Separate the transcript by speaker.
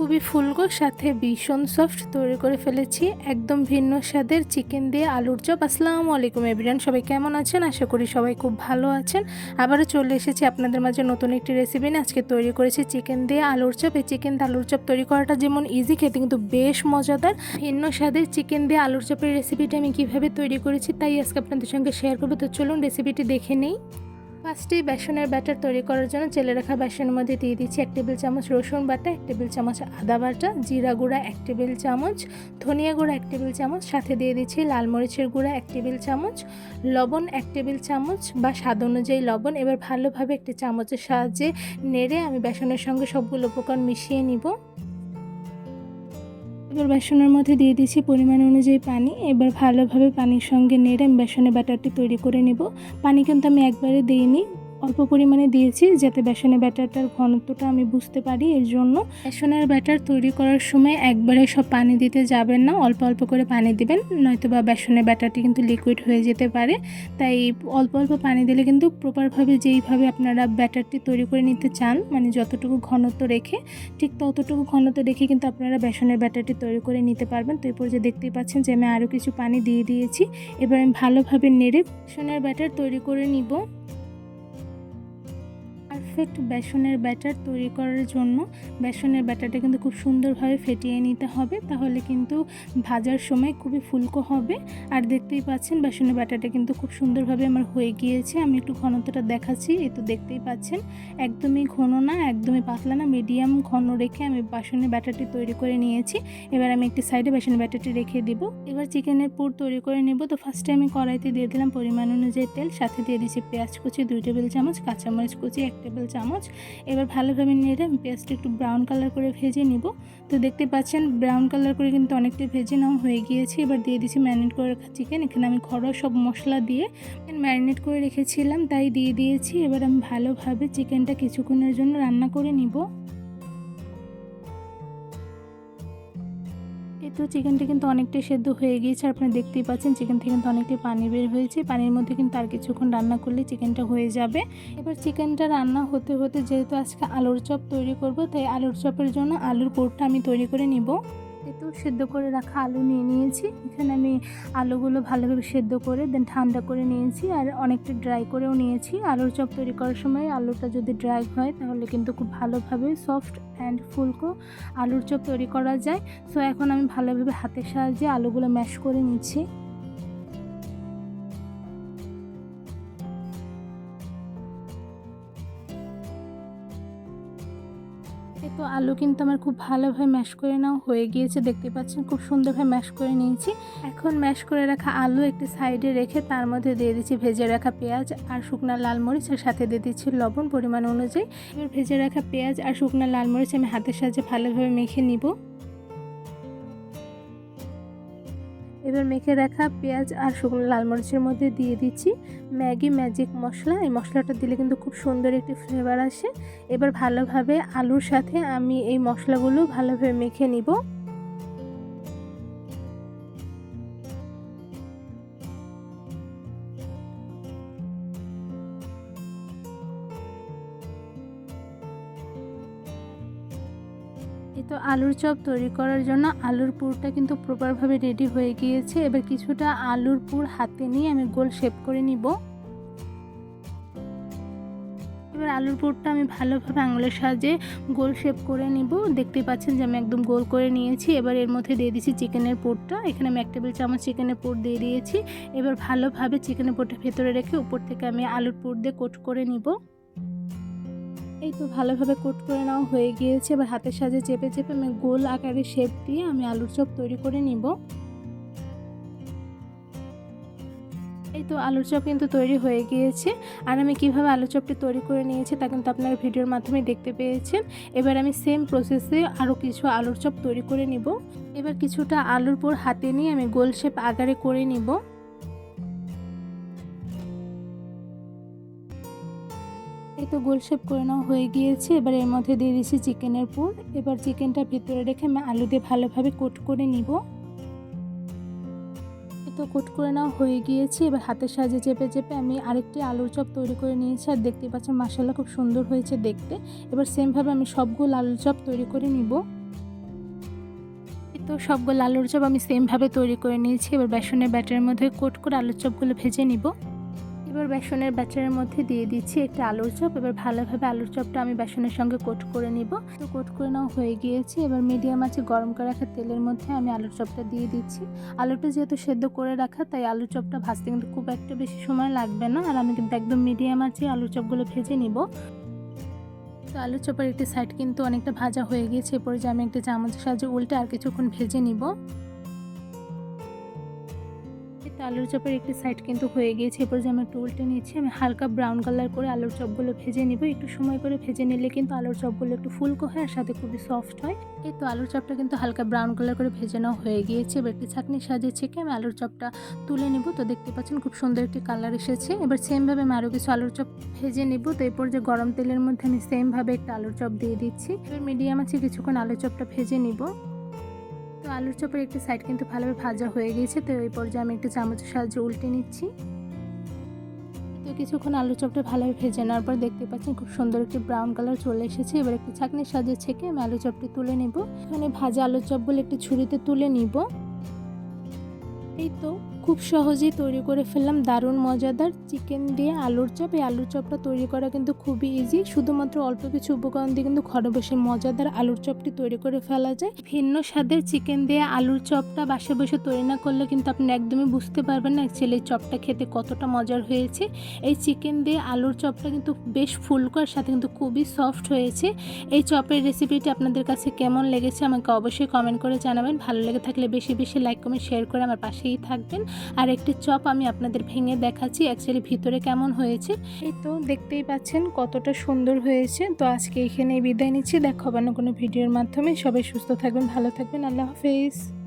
Speaker 1: খুবই ফুলকো সাথে ভীষণ সফট তৈরি করে ফেলেছি। একদম ভিন্ন স্বাদের চিকেন দিয়ে আলুর চপ। আসসালামু আলাইকুম এভরিয়ান সবাই কেমন আছেন? আশা করি সবাই খুব ভালো আছেন। আবারও চলে এসেছি আপনাদের মাঝে নতুন একটি রেসিপি নিয়ে। আজকে তৈরি করেছি চিকেন দিয়ে আলুর চপ। এই চিকেন দিয়ে আলুর চপ তৈরি করাটা যেমন ইজি খেতে কিন্তু বেশ মজাদার। ভিন্ন স্বাদের চিকেন দিয়ে আলুর চপের রেসিপিটা আমি কীভাবে তৈরি করেছি, তাই আজকে আপনাদের সঙ্গে শেয়ার করব। তো চলুন রেসিপিটি দেখে নেই। ফার্স্টেই বেসনের ব্যাটার তৈরি করার জন্য চেলে রাখা বেসনের মধ্যে দিয়ে দিচ্ছি এক টেবিল চামচ রসুন বাটা, এক টেবিল চামচ আদা বাটা, জিরা গুঁড়া এক টেবিল চামচ, ধনিয়া গুঁড়া এক টেবিল চামচ, সাথে দিয়ে দিচ্ছি লাল মরিচের গুঁড়া এক টেবিল চামচ, লবণ এক টেবিল চামচ বা স্বাদ অনুযায়ী লবণ। এবার ভালোভাবে একটি চামচের সাহায্যে নেড়ে আমি বেসনের সঙ্গে সবগুলো উপকরণ মিশিয়ে নিব। এবার বেসনের মধ্যে দিয়ে দিয়েছি পরিমাণ অনুযায়ী পানি। এবার ভালোভাবে পানির সঙ্গে নেড়ে আমি বেসনের ব্যাটারটি তৈরি করে নেব। পানি কিন্তু আমি একবারে দিইনি। অল্প পরিমাণে দিয়েছি যাতে বেসনের ব্যাটারটার ঘনত্বটা আমি বুঝতে পারি এর জন্য। বেসনের ব্যাটার তৈরি করার সময় একবারে সব পানি দিতে যাবেন না, অল্প অল্প করে পানি দিবেন নয়তো বা বেসনের ব্যাটারটি কিন্তু লিকুইড হয়ে যেতে পারে। তাই অল্প অল্প পানি দিলে কিন্তু প্রপারভাবে যেইভাবে আপনারা ব্যাটারটি তৈরি করে নিতে চান মানে যতটুকু ঘনত্ব রেখে, ঠিক ততটুকু ঘনত্ব রেখে কিন্তু আপনারা বেসনের ব্যাটারটি তৈরি করে নিতে পারবেন। তো এই পর্যায়ে দেখতেই পাচ্ছেন যে আমি আরও কিছু পানি দিয়ে দিয়েছি। এবার আমি ভালোভাবে নেড়ে বেসনের ব্যাটার তৈরি করে নিব। পারফেক্ট বেসনের ব্যাটার তৈরি করার জন্য বেসনের ব্যাটারটা কিন্তু খুব সুন্দরভাবে ফেটিয়ে নিতে হবে, তাহলে কিন্তু ভাজার সময় খুবই ফুলকো হবে। আর দেখতেই পাচ্ছেন বেসনের ব্যাটারটা কিন্তু খুব সুন্দরভাবে আমার হয়ে গিয়েছে, আমি একটু ঘনত্বটা দেখাচ্ছি, এই তো দেখতেই পাচ্ছেন। একদমই ঘন না, একদমই পাতলা না মিডিয়াম ঘন রেখে আমি বেসনের ব্যাটারটি তৈরি করে নিয়েছি। এবার আমি একটি সাইডে বেসনের ব্যাটারটি রেখে দিব। এবার চিকেনের পুর তৈরি করে নেব, তো ফার্স্টে আমি কড়াইতে দিয়ে দিলাম পরিমাণ অনুযায়ী তেল, সাথে দিয়ে দিচ্ছি পেঁয়াজ কুচি, দুই টেবিল চামচ, কাঁচামরিচ কুচি, এক টেবিল চামচ। এবার ভালোভাবে নেড়ে পেস্ট একটু ব্রাউন কালার করে ভেজে নিব। তো দেখতে পাচ্ছেন ব্রাউন কালার করে কিন্তু অনেকটা ভেজে নেওয়া হয়ে গিয়েছে। এবার দিয়ে দিচ্ছি ম্যারিনেট করে রাখা চিকেন এখানে আমি ঘরোয়া সব মশলা দিয়ে ম্যারিনেট করে রেখেছিলাম, তাই দিয়ে দিয়েছি। এবার আমি ভালোভাবে চিকেনটা কিছুক্ষণের জন্য রান্না করে নিব। এই তো চিকেনটা কিন্তু অনেকটাই সেদ্ধ হয়ে গিয়েছে। আপনারা দেখতেই পাচ্ছেন চিকেন থেকে কিন্তু অনেকটাই পানি বের হয়েছে। পানির মধ্যে কিন্তু আর কিছুক্ষণ রান্না করলে চিকেনটা হয়ে যাবে। এবার চিকেনটা রান্না হতে হতে যেহেতু আজকে আলুর চপ তৈরি করব, তাই আলুর চপের জন্য আলুর পোরটা আমি তৈরি করে নিব। একটু সেদ্ধ করে রাখা আলু নিয়ে নিয়েছি। এখানে আমি আলুগুলো ভালোভাবে সেদ্ধ করে দেন ঠান্ডা করে নিয়েছি আর অনেকটা ড্রাই করেও নিয়েছি। আলুর চপ তৈরি করার সময় আলুটা যদি ড্রাই হয় তাহলে কিন্তু খুব ভালোভাবে সফট অ্যান্ড ফুলকো আলুর চপ তৈরি করা যায়। সো এখন আমি ভালোভাবে হাতের সাহায্যে আলুগুলো ম্যাশ করে নিচ্ছি। তো আলু কিন্তু আমার খুব ভালোভাবে ম্যাশ করে নাও হয়ে গিয়েছে। দেখতে পাচ্ছেন, খুব সুন্দরভাবে ম্যাশ করে নিয়েছি। এখন ম্যাশ করে রাখা আলু একটি সাইডে রেখে তার মধ্যে দিয়ে দিচ্ছি ভেজে রাখা পেঁয়াজ আর শুকনো লাল মরিচ সাথে দিয়ে দিচ্ছি লবণ পরিমাণ অনুযায়ী। এবার ভেজে রাখা পেঁয়াজ আর শুকনো লাল মরিচ আমি হাতের সাহায্যে ভালোভাবে মেখে নিব। এবার মেখে রাখা পেঁয়াজ আর শুকনো লাল মরিচের মধ্যে দিয়ে দিচ্ছি। Maggi, magic masala. এই মশলাটা দিলে কিন্তু খুব সুন্দর একটি ফ্লেভার আসে। এবার ভালোভাবে আলুর সাথে আমি এই মশলাগুলো ভালোভাবে মেখে নিব। এই তো আলুর চপ তৈরি করার জন্য আলুর পুরটা কিন্তু প্রপারভাবে রেডি হয়ে গিয়েছে। এবার কিছুটা আলুর পুর হাতে নিয়ে আমি গোল শেপ করে নিব। এবার আলুর পুরটা আমি ভালোভাবে আঙুলের সাহায্যে গোল শেপ করে নিব। দেখতেই পাচ্ছেন যে আমি একদম গোল করে নিয়েছি। এবার এর মধ্যে দিয়ে দিয়েছি চিকেনের পুরটা। এখানে আমি এক টেবিল চামচ চিকেনের পুর দিয়ে দিয়েছি। এবার ভালোভাবে চিকেনের পুরটা ভেতরে রেখে উপর থেকে আমি আলুর পুর দিয়ে কোট করে নিব। এই তো ভালোভাবে কোট করে নেওয়া হয়ে গিয়েছে। এবার হাতের সাজে চেপে চেপে আমি গোল আকারে শেপ দিয়ে আমি আলুর চপ তৈরি করে নিব। এই তো আলুর চপ কিন্তু তৈরি হয়ে গিয়েছে। আর আমি কীভাবে আলুর চপটি তৈরি করে নিয়েছি তা কিন্তু আপনারা ভিডিওর মাধ্যমে দেখতে পেয়েছেন। এবার আমি সেম প্রসেসে আরও কিছু আলুর চপ তৈরি করে নিব। এবার কিছুটা আলুর পর হাতে নিয়ে আমি গোল শেপ আকারে করে নিব। এই তো গোল শেপ করে নেওয়া হয়ে গিয়েছে। এবার এর মধ্যে দিয়ে দিচ্ছি চিকেনের পুর। এবার চিকেনটা ভিতরে রেখে আমি আলু দিয়ে ভালোভাবে কোট করে নিব। তো কোট করে নেওয়া হয়ে গিয়েছে। এবার হাতের সাহায্যে চেপে চেপে আমি আরেকটি আলুর চপ তৈরি করে নিয়েছি। আর দেখতে পাচ্ছেন মাসাল্লা খুব সুন্দর হয়েছে দেখতে। এবার সেমভাবে আমি সবগুলো আলুর চপ তৈরি করে নিব। তো সবগুলো আলুর চপ আমি সেমভাবে তৈরি করে নিয়েছি। এবার বেসনের ব্যাটারের মধ্যে কোট করে আলুর চপগুলো ভেজে নিব। এবার বেসনের ব্যাটারের মধ্যে দিয়ে দিচ্ছি একটা আলুর চপ। এবার ভালোভাবে আলুর চপটা আমি বেসনের সঙ্গে কোট করে নিব। তো কোট করে নেওয়া হয়ে গিয়েছে। এবার মিডিয়াম আছে গরম করে রাখা তেলের মধ্যে আমি আলুর চপটা দিয়ে দিচ্ছি। আলুটা যেহেতু সেদ্ধ করে রাখা, তাই আলুর চপটা ভাজতে কিন্তু খুব একটা বেশি সময় লাগবে না। আর আমি কিন্তু একদম মিডিয়াম আছে আলুর চপগুলো ভেজে নিব। তো আলুর চপের একটি সাইড কিন্তু অনেকটা ভাজা হয়ে গিয়েছে। এরপরে যে আমি একটা চামচের সাহায্যে উল্টে আর কিছুক্ষণ ভেজে নিব। তো আলুর চপের একটি সাইড কিন্তু হয়ে গিয়েছে। এরপর যে আমি একটু উল্টে নিচ্ছি আমি হালকা ব্রাউন কালার করে আলুর চপগুলো ভেজে নিব। একটু সময় করে ভেজে নিলে কিন্তু আলুর চপগুলো একটু ফুলকো হয় আর সাথে খুবই সফট হয়। এই তো আলুর চপটা কিন্তু হালকা ব্রাউন কালার করে ভেজে নেওয়া হয়ে গিয়েছে। এবার একটি ছাঁকনি সাজিয়ে ছেঁকে আমি আলুর চপটা তুলে নিব। তো দেখতে পাচ্ছেন খুব সুন্দর একটি কালার এসেছে। এবার সেমভাবে আমি আরও কিছু আলুর চপ ভেজে নিব। তো এরপর যে গরম তেলের মধ্যে আমি সেমভাবে একটা আলুর চপ দিয়ে দিচ্ছি। এবার মিডিয়াম আছে কিছুক্ষণ আলুর চপটা ভেজে নিব। তো আলুর চপের একটি সাইড কিন্তু ভালোভাবে ভাজা হয়ে গিয়েছে, তো এই পর্যায়ে আমি একটু চামচের সাহায্যে উল্টে নিচ্ছি। তো কিছুক্ষণ আলুর চপটা ভালোভাবে ভেজে নেওয়ার পর দেখতে পাচ্ছেন খুব সুন্দর একটি ব্রাউন কালার চলে এসেছে। এবার একটি ছাঁকনির সাহায্যে ছেঁকে আমি আলু চপটি তুলে নেব। এখানে ভাজা আলু চপগুলো একটি ছুরিতে তুলে নিব। এই তো খুব সহজেই তৈরি করে ফেললাম। দারুণ মজাদার চিকেন দিয়ে আলুর চপ। এই আলুর চপটা তৈরি করা কিন্তু খুবই ইজি শুধুমাত্র অল্প কিছু উপকরণ দিয়ে কিন্তু ঘরে বসে মজাদার আলুর চপটি তৈরি করে ফেলা যায়। ভিন্ন স্বাদের চিকেন দিয়ে আলুর চপটা বাসে বসে তৈরি না করলে কিন্তু আপনি একদমই বুঝতে পারবেন না এই চপটা খেতে কতটা মজার হয়েছে। এই চিকেন দিয়ে আলুর চপটা কিন্তু বেশ ফুলকো আর সাথে কিন্তু খুবই সফট হয়েছে। এই চপের রেসিপিটি আপনাদের কাছে কেমন লেগেছে আমাকে অবশ্যই কমেন্ট করে জানাবেন। ভালো লেগে থাকলে বেশি বেশি লাইক কমেন্ট শেয়ার করে আমার পাশেই থাকবেন। আর একটি চপ আমি আপনাদের ভেঙে দেখাচ্ছি অ্যাকচুয়ালি ভিতরে কেমন হয়েছে। এই তো দেখতেই পাচ্ছেন কতটা সুন্দর হয়েছে। তো আজকে এখানে বিদায় নিচ্ছি। দেখা হবে না কোনো ভিডিওর মাধ্যমে। সবাই সুস্থ থাকবেন, ভালো থাকবেন। আল্লাহ হাফেজ।